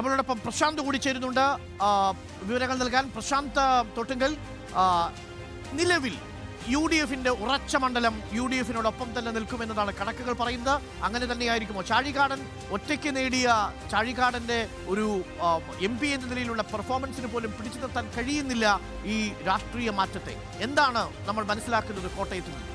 നമ്മളോടൊപ്പം പ്രശാന്ത് കൂടി ചേരുന്നുണ്ട്. വിവരങ്ങൾ നൽകാൻ പ്രശാന്ത് തൊട്ടുങ്കൽ. നിലവിൽ യു ഡി എഫിന്റെ ഉറച്ച മണ്ഡലം യു ഡി എഫിനോടൊപ്പം തന്നെ നിൽക്കുമെന്നതാണ് കണക്കുകൾ പറയുന്നത്. അങ്ങനെ തന്നെയായിരിക്കുമോ? ചാഴികാടൻ ഒറ്റയ്ക്ക് നേടിയ ചാഴികാടന്റെ ഒരു എം പി എന്ന നിലയിലുള്ള പെർഫോമൻസിന് പോലും പിടിച്ചു നിർത്താൻ കഴിയുന്നില്ല ഈ രാഷ്ട്രീയ മാറ്റത്തെ. എന്താണ് നമ്മൾ മനസ്സിലാക്കുന്നത് കോട്ടയത്ത് നിന്ന്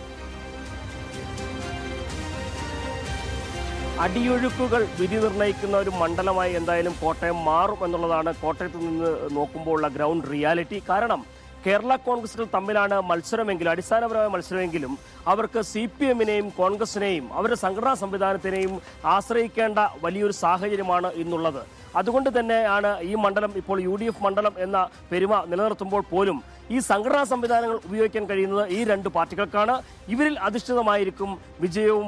അടിയൊഴുക്കുകൾ വിധി നിർണയിക്കുന്ന ഒരു മണ്ഡലമായി എന്തായാലും കോട്ടയം മാറും എന്നുള്ളതാണ് കോട്ടയത്ത് നിന്ന് നോക്കുമ്പോൾ ഉള്ള ഗ്രൗണ്ട് റിയാലിറ്റി കാരണം കേരള കോൺഗ്രസുകൾ തമ്മിലാണ് മത്സരമെങ്കിലും അടിസ്ഥാനപരമായ മത്സരമെങ്കിലും അവർക്ക് സി പി എമ്മിനെയും കോൺഗ്രസിനെയും അവരുടെ സംഘടനാ സംവിധാനത്തിനെയും ആശ്രയിക്കേണ്ട വലിയൊരു സാഹചര്യമാണ് ഇന്നുള്ളത്. അതുകൊണ്ട് തന്നെയാണ് ഈ മണ്ഡലം ഇപ്പോൾ യു മണ്ഡലം എന്ന പെരുമ നിലനിർത്തുമ്പോൾ പോലും ഈ സംഘടനാ സംവിധാനങ്ങൾ ഉപയോഗിക്കാൻ കഴിയുന്നത് ഈ രണ്ട് പാർട്ടികൾക്കാണ്. ഇവരിൽ അധിഷ്ഠിതമായിരിക്കും വിജയവും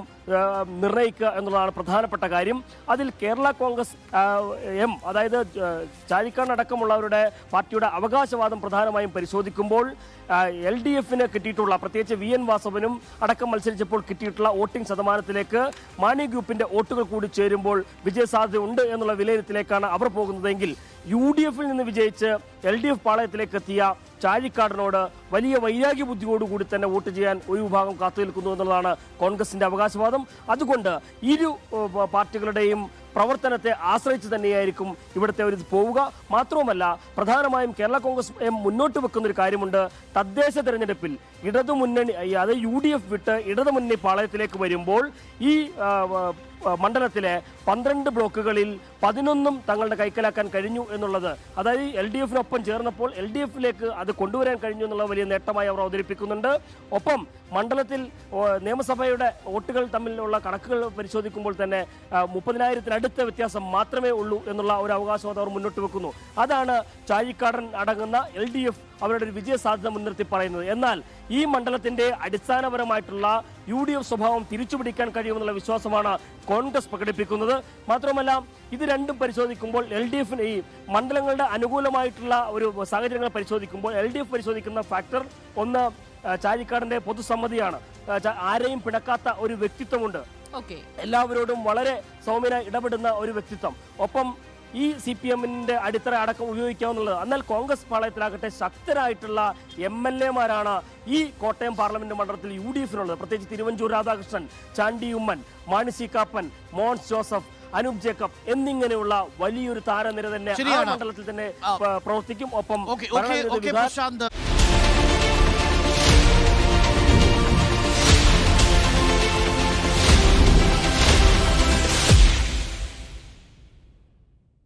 നിർണയിക്കുക എന്നുള്ളതാണ് പ്രധാനപ്പെട്ട കാര്യം. അതിൽ കേരള കോൺഗ്രസ് എം അതായത് ചാരിക്കാടക്കമുള്ളവരുടെ പാർട്ടിയുടെ അവകാശവാദം പ്രധാനമായും പരിശോധിക്കുമ്പോൾ എൽ ഡി എഫിന് കിട്ടിയിട്ടുള്ള പ്രത്യേകിച്ച് വി എൻ വാസവനും അടക്കം മത്സരിച്ചപ്പോൾ കിട്ടിയിട്ടുള്ള വോട്ടിംഗ് ശതമാനത്തിലേക്ക് മാണി ഗ്രൂപ്പിന്റെ വോട്ടുകൾ കൂടി ചേരുമ്പോൾ വിജയസാധ്യത ഉണ്ട് എന്നുള്ള വിലയിരുത്തലേക്കാണ് അവർ പോകുന്നതെങ്കിൽ യു ഡി എഫിൽ നിന്ന് വിജയിച്ച് എൽ ഡി എഫ് പാളയത്തിലേക്ക് എത്തിയ ചാഴിക്കാടിനോട് വലിയ വൈരാഗ്യ ബുദ്ധിയോടുകൂടി തന്നെ വോട്ട് ചെയ്യാൻ ഒരു വിഭാഗം കാത്തു നിൽക്കുന്നു എന്നുള്ളതാണ് കോൺഗ്രസിന്റെ അവകാശവാദം. അതുകൊണ്ട് ഇരു പാർട്ടികളുടെയും പ്രവർത്തനത്തെ ആശ്രയിച്ച് തന്നെയായിരിക്കും ഇവിടുത്തെ ഒരു പോവുക. മാത്രവുമല്ല പ്രധാനമായും കേരള കോൺഗ്രസ് മുന്നോട്ട് വെക്കുന്ന ഒരു കാര്യമുണ്ട്. തദ്ദേശ തെരഞ്ഞെടുപ്പിൽ ഇടതു മുന്നണി അത് യു ഡി എഫ് വിട്ട് ഇടതു മുന്നണി പാളയത്തിലേക്ക് വരുമ്പോൾ ഈ മണ്ഡലത്തിലെ പന്ത്രണ്ട് ബ്ലോക്കുകളിൽ പതിനൊന്നും തങ്ങളുടെ കൈക്കലാക്കാൻ കഴിഞ്ഞു എന്നുള്ളത്. അതായത് എൽ ഡി എഫിനൊപ്പം ചേർന്നപ്പോൾ എൽ ഡി എഫിലേക്ക് അത് കൊണ്ടുവരാൻ കഴിഞ്ഞു എന്നുള്ള വലിയ നേട്ടമായി അവർ അവതരിപ്പിക്കുന്നുണ്ട്. ഒപ്പം മണ്ഡലത്തിൽ നിയമസഭയുടെ വോട്ടുകൾ തമ്മിലുള്ള കണക്കുകൾ പരിശോധിക്കുമ്പോൾ തന്നെ മുപ്പതിനായിരത്തിനടുത്ത വ്യത്യാസം മാത്രമേ ഉള്ളൂ എന്നുള്ള ഒരു അവകാശവാദം അവർ മുന്നോട്ട് വെക്കുന്നു. അതാണ് ചാഴിക്കാടൻ അടങ്ങുന്ന എൽ ഡി എഫ് അവരുടെ ഒരു വിജയ സാധ്യത മുൻനിർത്തി പറയുന്നത്. എന്നാൽ ഈ മണ്ഡലത്തിന്റെ അടിസ്ഥാനപരമായിട്ടുള്ള യു ഡി എഫ് സ്വഭാവം തിരിച്ചുപിടിക്കാൻ കഴിയുമെന്നുള്ള വിശ്വാസമാണ് കോൺഗ്രസ് പ്രകടിപ്പിക്കുന്നത്. മാത്രമല്ല ഇത് രണ്ടും പരിശോധിക്കുമ്പോൾ എൽ ഡി എഫിന് ഈ മണ്ഡലങ്ങളുടെ അനുകൂലമായിട്ടുള്ള ഒരു സാഹചര്യങ്ങൾ പരിശോധിക്കുമ്പോൾ എൽ ഡി എഫ് പരിശോധിക്കുന്ന ഫാക്ടർ ഒന്ന് ചാരിക്കാടിന്റെ ചാഴിക്കാടിന്റെ പൊതുസമ്മതിയാണ്. ആരെയും പിടക്കാത്ത ഒരു വ്യക്തിത്വമുണ്ട്. എല്ലാവരോടും വളരെ സൗമ്യനായി ഇടപെടുന്ന ഒരു വ്യക്തിത്വം. ഒപ്പം ഈ സി പി എമ്മിന്റെ അടിത്തറ അടക്കം ഉപയോഗിക്കാവുന്നുള്ളത്. എന്നാൽ കോൺഗ്രസ് പാളയത്തിലാകട്ടെ ശക്തരായിട്ടുള്ള എം എൽ എമാരാണ് ഈ കോട്ടയം പാർലമെന്റ് മണ്ഡലത്തിൽ യു ഡി എഫിനുള്ളത്. പ്രത്യേകിച്ച് തിരുവഞ്ചൂർ രാധാകൃഷ്ണൻ ചാണ്ടി ഉമ്മൻ മാണിസി കാപ്പൻ മോൻസ് ജോസഫ് അനൂപ് ജേക്കബ് എന്നിങ്ങനെയുള്ള വലിയൊരു താരനിര തന്നെ മണ്ഡലത്തിൽ തന്നെ. പ്രവർത്തിക്കും. ഒപ്പം പ്രശാന്ത്.